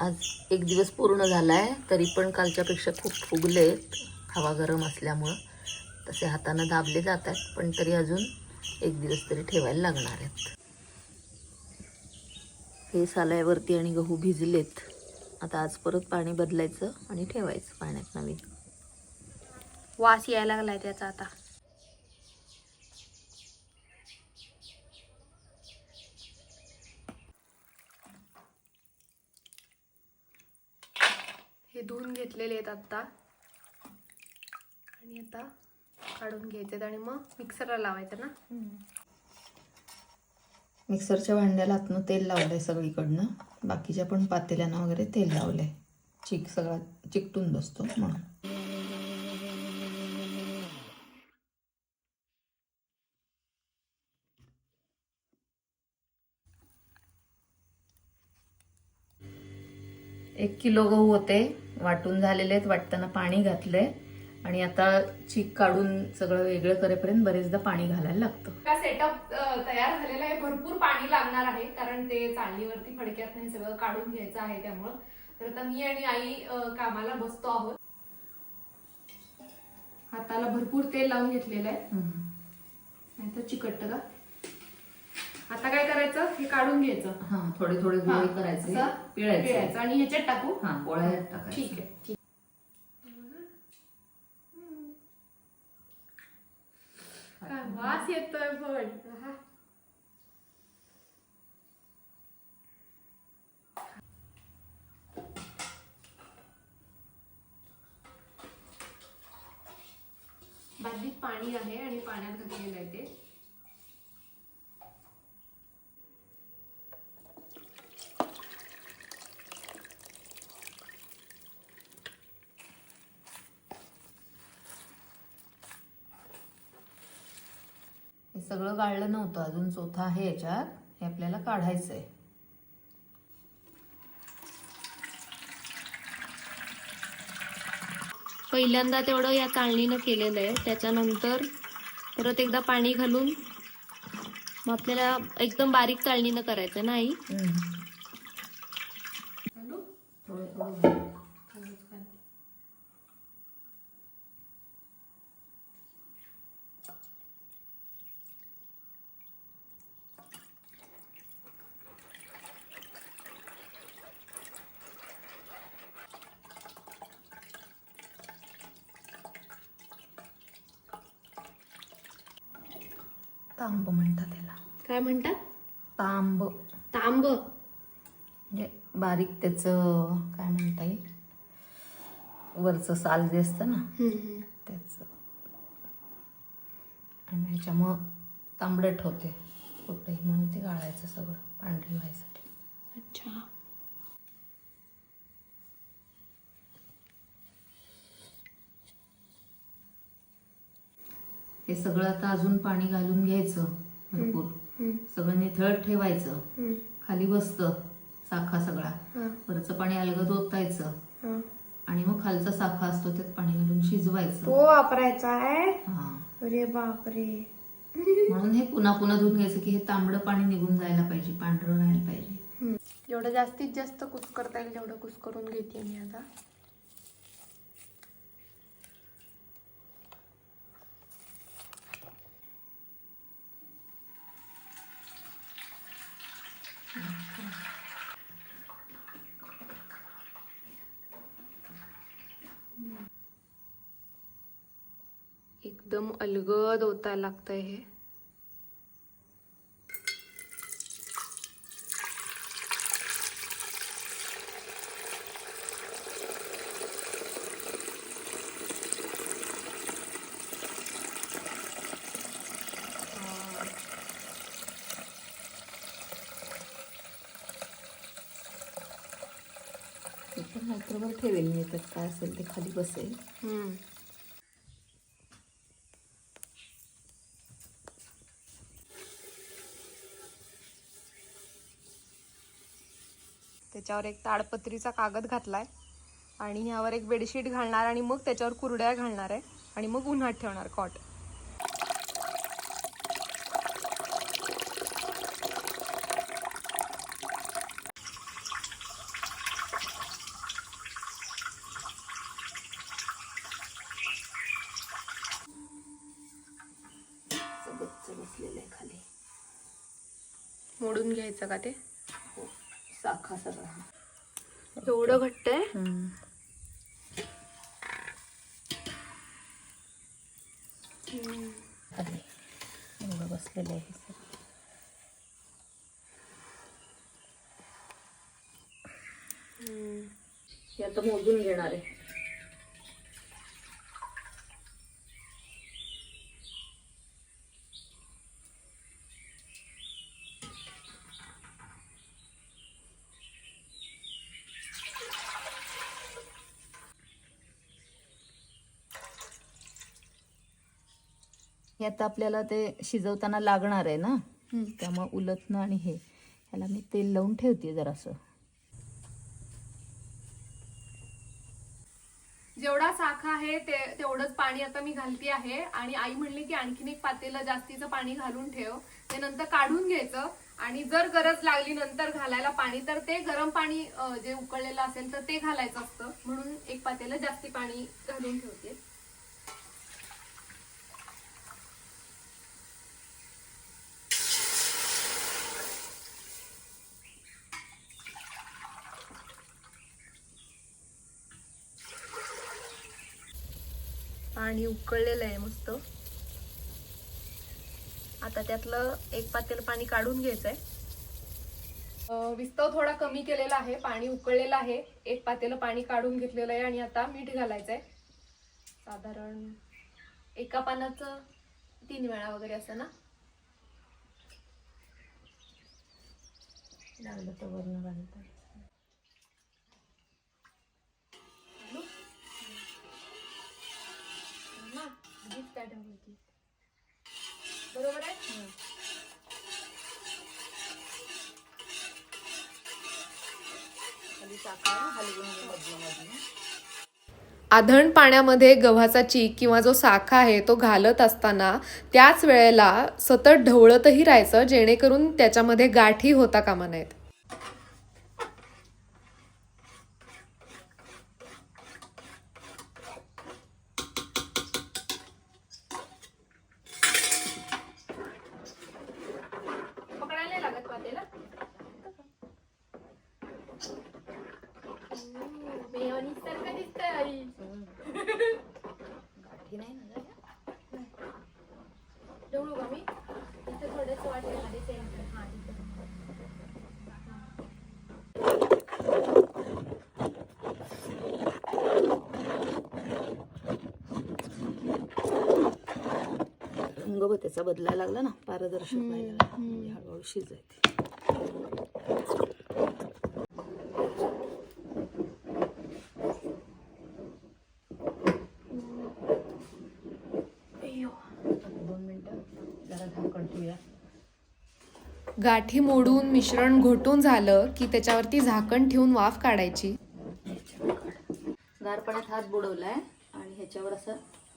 आज एक दिवस पूर्ण झाला आहे तरी पण कालच्यापेक्षा खूप फुगले. आहेत हवा गरम असल्यामुळं तसे हातानं दाबले जात आहेत पण तरी अजून एक दिवस तरी ठेवायला लागणार आहेत. हे सालायवरती आणि गहू भिजलेत. आता आज परत पाणी बदलायचं आणि ठेवायचं पाण्यात नवीन. वास यायला लागलाय त्याचा आता हे धुवून घेतलेले आहेत आता आणि आता काढून घ्यायचे आणि मग मिक्सरला लावायचं ना? मिक्सरच्या भांड्याला आतनं तेल लावलंय सगळीकडनं. बाकीच्या पण पातेल्यांना वगैरे तेल लावलंय. चिक सगळा चिकटून बसतो म्हणून. एक किलो गहू होते. वाटून झालेले आहेत वाटताना पाणी घातलंय. आणि आता चीक काढून सगळं वेगळं करेपर्यंत बरेचदा पाणी घालायला लागतं. का सेटअप तयार झालेला आहे. भरपूर पाणी लागणार आहे कारण ते चाळणीवरती फडक्यात नाही सगळं काढून घ्यायचं आहे त्यामुळं. तर आता मी आणि आई कामाला बसतो आहोत. हाताला भरपूर तेल लावून घेतलेलं आहे. नाही तर चिकटत का? आता काय करायचं? हे काढून घ्यायचं. हा थोडे थोडे हा, गोळे करायचे असं पिळायचे. पिळायचं. आणि ह्याच्यात टाकू? हा पोळ्यात टाकायचं. ठीक आहे ठीक. काय वास येतोय पण आहा. बादलीत पाणी आहे आणि पाण्यात घातलेलं आहे ते हे सगळं गाळलं नव्हतं. अजून चोथा आहे याच्यात. हे आपल्याला काढायचंय. पहिल्यांदा तेवढं या चाळणीनं केलेलं आहे. त्याच्यानंतर परत एकदा पाणी घालून मग आपल्याला एकदम बारीक चाळणीनं करायचं नाही थोडं थोडं घाल. तांब म्हणतात त्याला काय म्हणतात तांब तांब म्हणजे बारीक त्याचं काय म्हणता येईल? वरचं साल जे असतं ना त्याचं. आणि ह्याच्यामुळं तांबडट होते कुठेही म्हणून ते गाळायचं सगळं पांढरी व्हायसाठी. अच्छा. हे सगळं आता अजून पाणी घालून घ्यायचं भरपूर. सगळं निथळत ठेवायचं. खाली बसतं. साखा सगळा. वरचं पाणी अलगद ओतायचं. आणि मग खालचा साखा असतो त्यात पाणी घालून शिजवायचं. तो वापरायचा आहे? हा. अरे बापरे. म्हणून हे पुन्हा पुन्हा धुवून घ्यायचं की हे तांबडं पाणी निघून जायला पाहिजे पांढरं राहायला पाहिजे. जेवढं जास्तीत जास्त कुस करता येईल तेवढं कुस करून घेते मी आता. एकदम अलगद होता लागतंय हे। रात्रभर ठेवेल मी त्यात काय असेल ते खाली बसेल त्याच्यावर एक ताडपत्रीचा कागद घातला आहे आणि ह्यावर एक बेडशीट घालणार आणि मग त्याच्यावर कुरड्या घालणार आहे आणि मग उन्हात ठेवणार कॉट. मोडून घ्यायचं का ते? साखा सगळा एवढं घट्ट आहे? एवढं बसलेलं आहे. हे आता मोजून घेणार आहे. हे आता आपल्याला ते शिजवताना लागणार आहे ना? त्यामुळे उलटणं आणि हे. ह्याला मी तेल लावून ठेवते जरासं. जेवढा साखा आहे ते तेवढंच पाणी आता मी घालते आहे. आणि आई म्हणली की आणखीन एक पातेलं जास्तीचं पाणी घालून ठेव. ते नंतर काढून घ्यायचं. आणि जर गरज लागली नंतर घालायला पाणी तर ते गरम पाणी जे उकळलेलं असेल तर ते घालायचं असतं. म्हणून एक पातेलं जास्ती पाणी घालून ठेवते. पाणी उकळलेलं आहे मस्त. आता त्यातलं एक पातेलं पाणी काढून घ्यायचंय. विस्तव थोडा कमी केलेला आहे पाणी उकळलेलं आहे. एक पातेलं पाणी काढून घेतलेलं आहे आणि आता मीठ घालायचंय. साधारण एका पानाचं तीन वेळा वगैरे असं ना? लागलं तर वरण घालतात. आधीच काय ठेवलं बरोबर आहे? खाली साखर हलवून घे मधनं मधनं आधण पाण्यामध्ये गव्हाचा चीक किंवा जो साखा आहे तो घालत असताना त्याच वेळेला सतत ढवळतही राहायचं जेणेकरून त्याच्यामध्ये गाठी होता कामा नाहीत पकडायला लागत पातेला सारखं दिसतंय आई गाठी नाही ना झाल्या? ढवळू का मी इथे थोडेसे वाटेल आधी सेम हा इथे रंग त्याचा बदलायला लागला ना पारदर्शक व्हायला लागला. म्हणजे हळूहळू शिजायचे. दोन मिनिटं जरा झाकण ठेवूया. गाठी मोडून मिश्रण घोटून झालं की त्याच्यावरती झाकण ठेवून वाफ काढायची. ह्याच्यावर काढ. गार पाण्यात हात बुडवलाय आणि ह्याच्यावर असं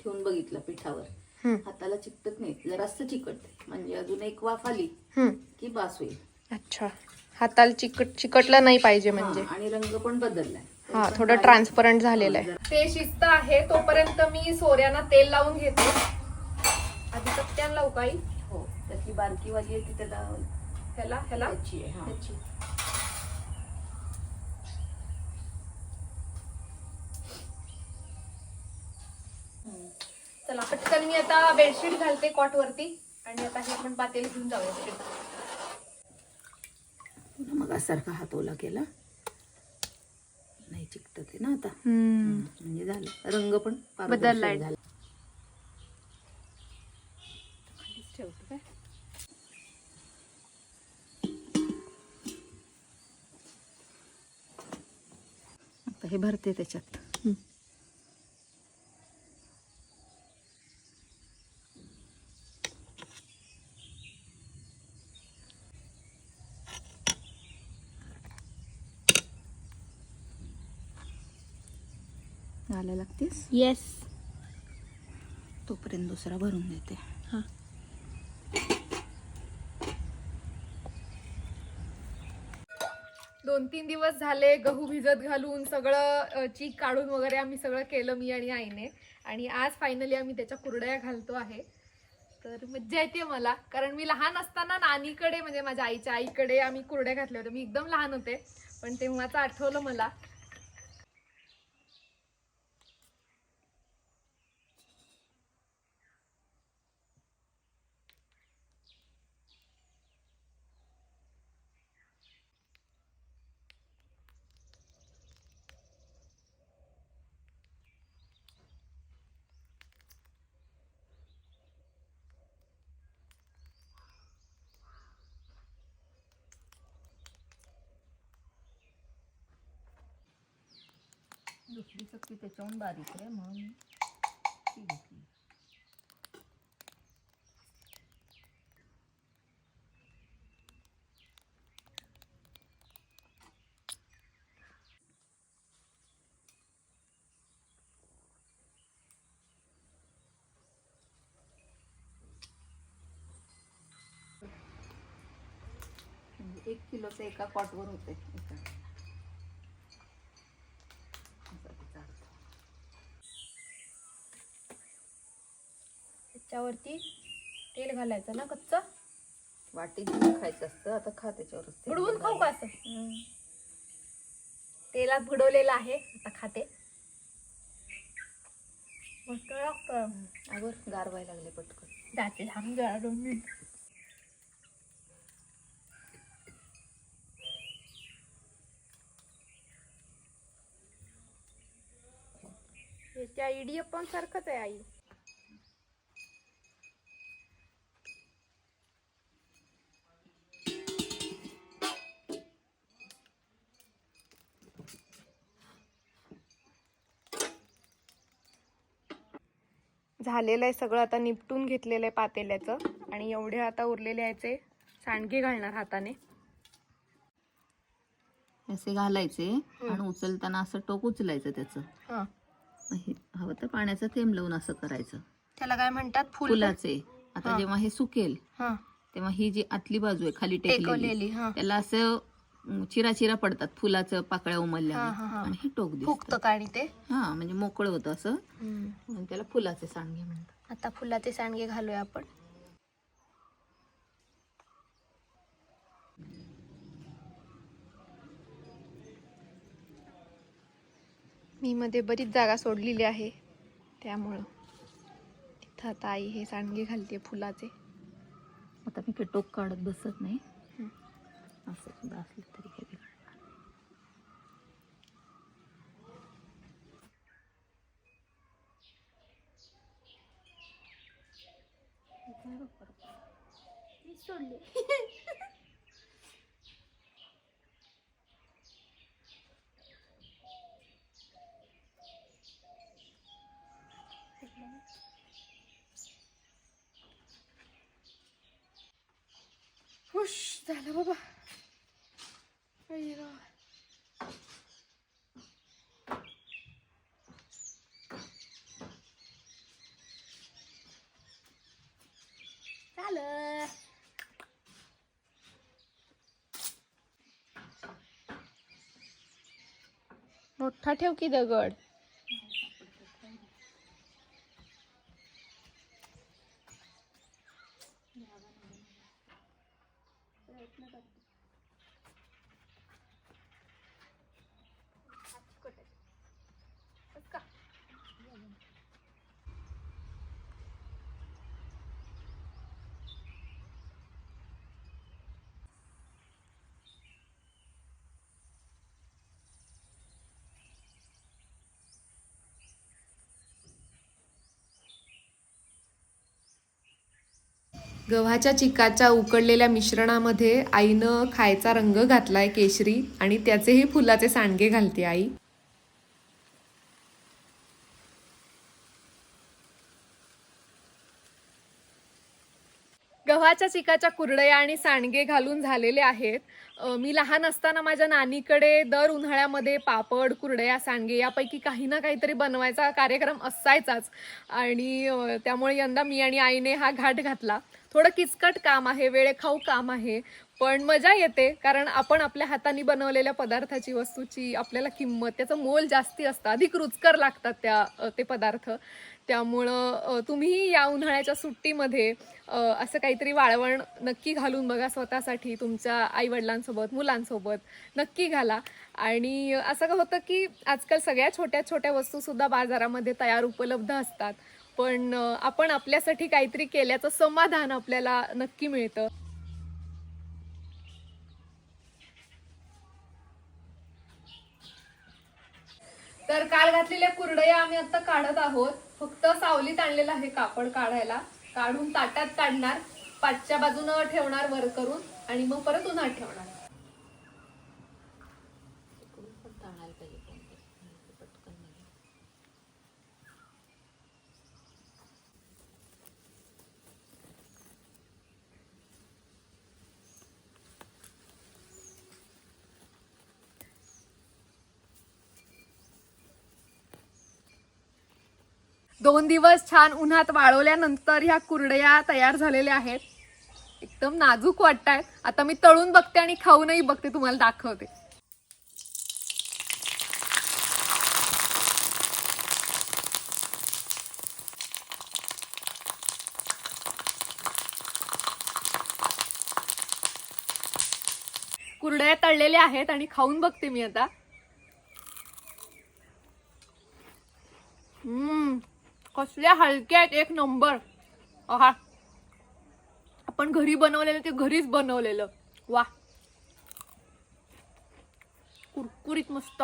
ठेवून बघितलं पिठावर. हाताला चिकटत नाही जरासं चिकटते. म्हणजे अजून एक वाफ आली की बास होईल. अच्छा. हाताला चिकट चिकटला नाही पाहिजे म्हणजे. आणि रंग पण बदललाय. हा थोडं ट्रान्सपरंट झालेलं आहे. ते शिस्त आहे तोपर्यंत मी सोऱ्यांना तेल लावून घेते. आधी चटक्यान लावू काही हो त्यातली बारकी वाली आहे ती त्याला ह्याला ह्याला? त्याची आहे हा. ह्याची. चला पटकन मी आता बेडशीट घालते कॉट वरती आणि आता हे आपण पातेल घेऊन जाऊया मग सारखा हात ओला केला? नाही चिकटत आहे ना आता. म्हणजे झालं. रंग पण बदललाय. झाला. ठेवतो काय आता हे भरते त्याच्यात घालायला लागतेस येस तोपर्यंत दुसरा भरून देते. दोन तीन दिवस झाले गहू भिजत घालून सगळं चीक काढून वगैरे आम्ही सगळं केलं मी आणि आईने. आणि आज फायनली आम्ही त्याच्या कुरड्या घालतो आहे. तर मज्जा येते मला. कारण मी लहान असताना नानीकडे म्हणजे माझ्या आईच्या आईकडे आम्ही कुरड्या घातल्या होत्या. मी एकदम लहान होते. पण तेव्हाच आठवलं मला. दुसरी चक्की त्याच्याहून बारीक आहे म्हणून ती घेतली. म्हणजे एक किलोचं एका पॉटवर होते एका त्याच्यावरती तेल घालायचं ना कच्चं? घेऊन खायचं असतं आता खा त्याच्यावरच तेल बुडवून खाऊ का असं. तेलात बुडवलेलं आहे आता खाते. मस्त लागतं. अगं गार व्हायला लागले पटकन. जाते थांब मिनिट. त्या इडियप्पम सारखंच आहे आई. झालेलं आहे सगळं. आता निपटून घेतलेलं आहे पातेल्याचं. आणि एवढे आता उरलेले याचे सांडगे घालणार हाताने. असे घालायचे आणि उचलताना असं टोक उचलायचं त्याचं. हवं तर पाण्याचा थेंब लावून असं करायचं. त्याला काय म्हणतात? फुल फुलाचे. आता. जेव्हा हे सुकेल तेव्हा ही जी आतली बाजू आहे खाली टेकलेली त्याला असं चिरा चिरा पडतात फुलाचं पाकळ्या उमलल्याने. हा. आणि हे टोक का आणि ते? हा म्हणजे मोकळं होतं असं. त्याला फुलाचे सांडगे म्हणतात. आता फुलाचे सांडगे घालूया आपण. मी मध्ये बरीच जागा सोडलेली आहे. त्यामुळं इथं आता आई हे सांडगे घालते फुलाचे. आता मी काही टोक काढत बसत नाही. हं. असं सुद्धा असलं तरी काही बिघडणार नाही. मोठा ठेव की दगड? गव्हाच्या चिकाच्या उकडलेल्या मिश्रणामध्ये आईनं खायचा रंग घातलाय केशरी आणि त्याचेही फुलाचे सांडगे घालते आई. गव्हाच्या चिकाच्या कुरडया आणि सांडगे घालून झालेले आहेत. मी लहान असताना माझ्या नानीकडे दर उन्हाळ्यामध्ये पापड कुरडया सांडगे यापैकी काही ना काहीतरी बनवायचा कार्यक्रम असायचाच. आणि त्यामुळे यंदा मी आणि आईने हा घाट घातला. थोडं किचकट काम आहे वेळेखाऊ काम आहे पण मजा येते कारण आपण आपल्या हाताने बनवलेल्या पदार्थाची वस्तूची आपल्याला किंमत त्याचं मोल जास्ती असतं. अधिक रुचकर लागतात त्या ते पदार्थ. त्यामुळं तुम्ही या उन्हाळ्याच्या सुट्टीमध्ये असं काहीतरी वाळवण नक्की घालून बघा स्वतःसाठी तुमच्या आईवडिलांसोबत मुलांसोबत नक्की घाला. आणि असं का होतं की आजकाल सगळ्या छोट्या छोट्या वस्तूसुद्धा बाजारामध्ये तयार उपलब्ध असतात. पण आपण आपल्यासाठी काहीतरी केल्याचं समाधान आपल्याला नक्की मिळतं. तर काल घातलेल्या कुरडया आम्ही आता काढत आहोत. फक्त सावलीत आणलेलं आहे कापड काढायला. काढून ताटात काढणार पाचच्या बाजूनं ठेवणार वर करून आणि मग परत उन्हात ठेवणार. दोन दिवस छान उन्हात वाळवल्यानंतर ह्या कुरडया तयार झालेल्या आहेत. एकदम नाजूक वाटतायत आता मी तळून बघते आणि खाऊनही बघते तुम्हाला दाखवते. कुरडया तळलेल्या आहेत आणि खाऊन बघते मी आता. कसल्या हलक्या आहेत एक नंबर. हा आपण घरी बनवलेलं ते घरीच बनवलेलं. वा कुरकुरीत मस्त.